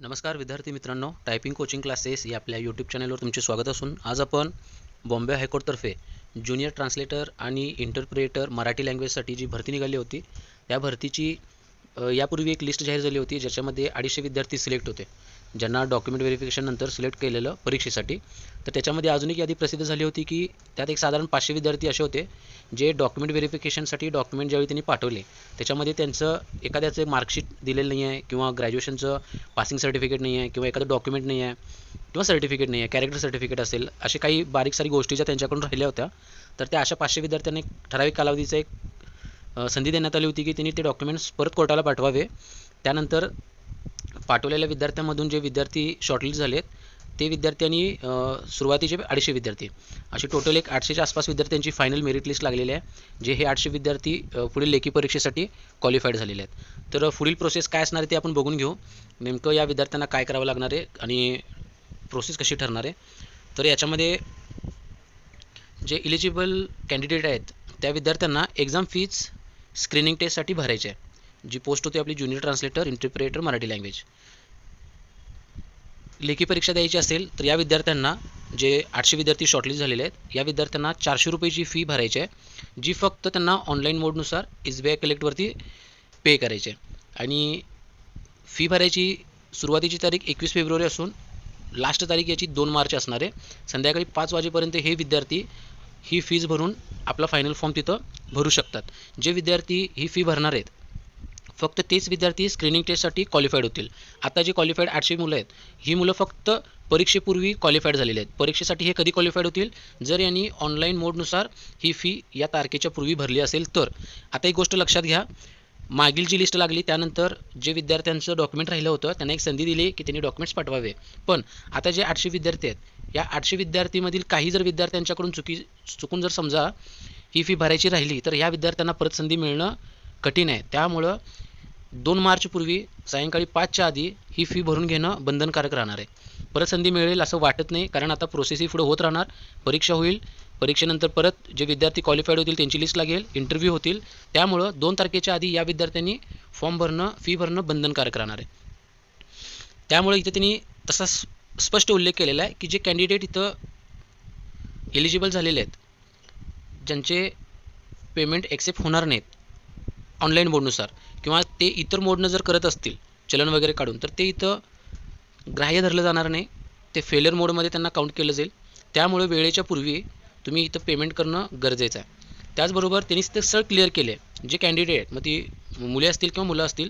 नमस्कार विद्यार्थी मित्रांनो. टायपिंग कोचिंग क्लासेस या आपल्या यूट्यूब चॅनलवर तुमचे स्वागत असून आज आपण बॉम्बे हायकोर्टतर्फे ज्युनियर ट्रान्सलेटर आणि इंटरप्रिएटर मराठी लँग्वेजसाठी जी भरती निघाली होती त्या भरतीची यापूर्वी एक लिस्ट जाहीर झाली होती ज्याच्यामध्ये अडीचशे विद्यार्थी सिलेक्ट होते. ज्यांना डॉक्युमेंट व्हेरिफिकेशननंतर सिलेक्ट केलेलं परीक्षेसाठी. तर त्याच्यामध्ये अजून एक यादी प्रसिद्ध झाली होती की त्यात एक साधारण पाचशे विद्यार्थी असे होते जे डॉक्युमेंट व्हेरिफिकेशनसाठी डॉक्युमेंट ज्यावेळी त्यांनी पाठवले त्याच्यामध्ये त्यांचं एखाद्याचं मार्कशीट दिलेलं नाही आहे किंवा ग्रॅज्युएशनचं पासिंग सर्टिफिकेट नाही आहे किंवा एखादं डॉक्युमेंट नाही आहे किंवा सर्टिफिकेट नाही आहे कॅरेक्टर सर्टिफिकेट असेल असे काही बारीक सारी गोष्टी ज्या त्यांच्याकडून राहिल्या होत्या तर त्या अशा पाचशे विद्यार्थ्यांनी ठराविक कालावधीचा एक संधी देण्यात आली होती की त्यांनी ते डॉक्युमेंट्स परत कोर्टाला पाठवावे. त्यानंतर पाठवलेल्या विद्यार्थ्यांमधून जे विद्यार्थी शॉर्टलिस्ट झालेत ते विद्यार्थ्यांनी सुरुवातीचे अडीचशे विद्यार्थी. अशी टोटल एक आठशेच्या आसपास विद्यार्थ्यांची फायनल मेरिट लिस्ट लागलेली आहे जे हे आठशे विद्यार्थी पुढील लेखी परीक्षेसाठी क्वालिफाईड झालेले आहेत. तर पुढील प्रोसेस काय असणार आहे ते आपण बघून घेऊ. नेमकं या विद्यार्थ्यांना काय करावं लागणार आहे आणि प्रोसेस कशी ठरणार आहे. तर याच्यामध्ये जे इलिजिबल कॅन्डिडेट आहेत त्या विद्यार्थ्यांना एक्झाम फीज स्क्रीनिंग टेस्टसाठी भरायची आहे. जी पोस्ट होती आपली junior translator interpreter Marathi language लेखी परीक्षा द्यायची असेल तर या विद्यार्थ्यांना जे आठशे विद्यार्थी शॉर्टलिस्ट झालेले आहेत या विद्यार्थ्यांना चारशे रुपयेची फी भरायची आहे जी फक्त त्यांना ऑनलाईन मोडनुसार एस बी आय कलेक्टवरती पे करायची आहे. आणि फी भरायची सुरुवातीची तारीख एकवीस फेब्रुवारी असून लास्ट तारीख याची दोन मार्च असणार आहे. संध्याकाळी पाच वाजेपर्यंत हे विद्यार्थी ही फीज भरून आपला फायनल फॉर्म तिथं भरू शकतात. जे विद्यार्थी ही फी भरणार आहेत फक्त तेच विद्यार्थी स्क्रीनिंग टेस्टसाठी क्वालिफाईड होतील. आता जे क्वालिफाईड आठशे मुलं आहेत ही मुलं फक्त परीक्षेपूर्वी क्वालिफाईड झालेली आहेत. परीक्षेसाठी हे कधी क्वालिफाईड होतील? जर यांनी ऑनलाईन मोडनुसार ही फी या तारखेच्या पूर्वी भरली असेल तर. आता एक गोष्ट लक्षात घ्या. मागील जी लिस्ट लागली त्यानंतर जे विद्यार्थ्यांचं डॉक्युमेंट राहिलं होतं त्यांना एक संधी दिली की त्यांनी डॉक्युमेंट्स पाठवावे. पण आता जे आठशे विद्यार्थी आहेत या आठशे विद्यार्थीमधील काही जर विद्यार्थ्यांच्याकडून चुकी चुकून जर समजा ही फी भरायची राहिली तर ह्या विद्यार्थ्यांना परत संधी मिळणं कठीण आहे. त्यामुळं दोन मार्चपूर्वी सायंकाळी पाचच्या आधी ही फी भरून घेणं बंधनकारक राहणार आहे. परत संधी मिळेल असं वाटत नाही कारण आता प्रोसेसही पुढे होत राहणार. परीक्षा होईल. परीक्षेनंतर परत जे विद्यार्थी क्वालिफाईड होतील त्यांची लिस्ट लागेल इंटरव्ह्यू होतील. त्यामुळं दोन तारखेच्या आधी या विद्यार्थ्यांनी फॉर्म भरणं फी भरणं बंधनकारक राहणार आहे. त्यामुळे इथं त्यांनी तसा स्पष्ट उल्लेख केलेला आहे की जे कॅन्डिडेट इथं एलिजिबल झालेले आहेत ज्यांचे पेमेंट एक्सेप्ट होणार नाहीत ऑनलाईन मोडनुसार किंवा ते इतर मोडनं जर करत असतील चलन वगैरे काढून तर ते इथं ग्राह्य धरलं जाणार नाही. ते फेलियर मोडमध्ये त्यांना काउंट केलं जाईल. त्यामुळे वेळेच्या पूर्वी तुम्ही इथं पेमेंट करणं गरजेचं आहे. त्याचबरोबर त्यांनी ते सर क्लिअर केले जे कॅन्डिडेट आहेत मग ती मुले असतील किंवा मुलं असतील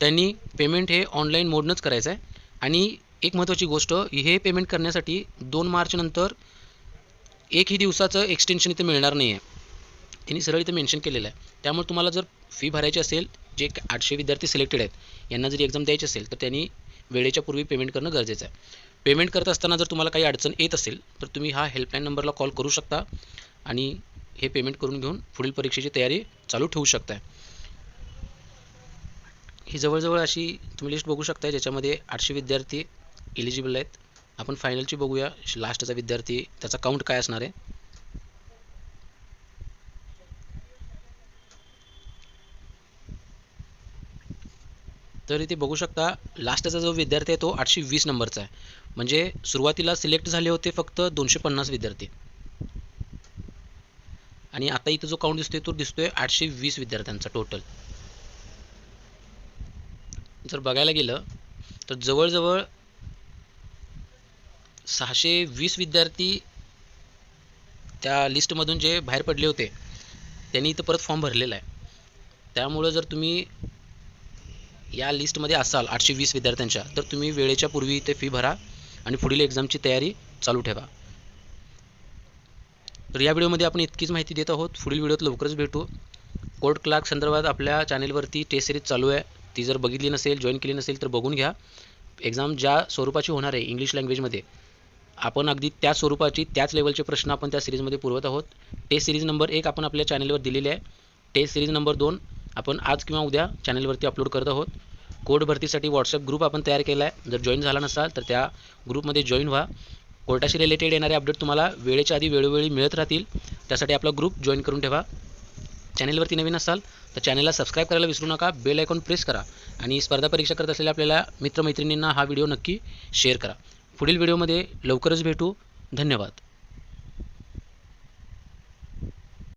त्यांनी पेमेंट हे ऑनलाईन मोडनंच करायचं आहे. आणि एक महत्त्वाची गोष्ट हे पेमेंट करण्यासाठी दोन मार्चनंतर एकही दिवसाचं एक्सटेन्शन इथं मिळणार नाही आहे त्यांनी सरळ इथं मेन्शन केलेलं आहे. त्यामुळे तुम्हाला जर फी भरायची असेल जे आठशे विद्यार्थी सिलेक्टेड आहेत यांना जर एक्झाम द्यायची असेल तर त्यांनी वेळेच्या पूर्वी पेमेंट करणं गरजेचं आहे. पेमेंट करत असताना जर तुम्हाला काही अडचण येत असेल तर तुम्ही हा हेल्पलाईन नंबरला कॉल करू शकता आणि हे पेमेंट करून घेऊन पुढील परीक्षेची तयारी चालू ठेवू शकताय ही जवळजवळ अशी तुम्ही लिस्ट बघू शकता ज्याच्यामध्ये आठशे विद्यार्थी एलिजिबल आहेत. आपण फायनलची बघूया लास्टचा विद्यार्थी त्याचा काउंट काय असणार आहे. तर इथे बघू शकता लास्टचा जो विद्यार्थी आहे तो आठशे वीस नंबरचा आहे. म्हणजे सुरुवातीला सिलेक्ट झाले होते फक्त दोनशे पन्नास विद्यार्थी. आणि आता इथं जो काउंट दिसतोय तो दिसतोय आठशे वीस विद्यार्थ्यांचा टोटल जर बघायला गेलं तर जवळजवळ सहाशे वीस विद्यार्थी त्या लिस्टमधून जे बाहेर पडले होते त्यांनी इथं परत फॉर्म भरलेला आहे. त्यामुळं जर तुम्ही या लिस्टमध्ये असाल आठशे वीस विद्यार्थ्यांच्या तर तुम्ही वेळेच्या पूर्वी इथे फी भरा आणि पुढील एक्झामची तयारी चालू ठेवा. तर या व्हिडिओमध्ये आपण इतकीच माहिती देत आहोत. पुढील व्हिडिओत लवकरच भेटू. कोर्ट क्लार्क संदर्भात आपल्या चॅनेलवरती टेस्ट सिरीज चालू आहे. ती जर बघितली नसेल जॉईन केली नसेल तर बघून घ्या. एक्झाम ज्या स्वरूपाची होणार आहे इंग्लिश लँग्वेजमध्ये आपण अगदी त्या स्वरूपाची त्याच लेवलचे प्रश्न आपण त्या सिरीजमध्ये पुरवत आहोत. टेस्ट सिरीज नंबर एक आपण आपल्या चॅनेलवर दिलेली आहे. टेस्ट सिरीज नंबर दोन आपण आज किंवा उद्या चॅनलवरती अपलोड करत आहोत. कोर्ट भरतीसाठी व्हॉट्सअप ग्रुप आपण तयार केला आहे. जर जॉईन झाला नसाल तर त्या ग्रुपमध्ये जॉईन व्हा. कोर्टाशी रिलेटेड येणारे अपडेट तुम्हाला वेळेच्या आधी वेळोवेळी मिळत राहतील. त्यासाठी आपला ग्रुप जॉईन करून ठेवा. चॅनेलवरती नवीन असाल तर चॅनलला सबस्क्राईब करायला विसरू नका. बेल आयकॉन प्रेस करा. आणि स्पर्धा परीक्षा करत असलेल्या आपल्याला मित्रमैत्रिणींना हा व्हिडिओ नक्की शेअर करा. पुढील व्हिडिओमध्ये लवकरच भेटू. धन्यवाद.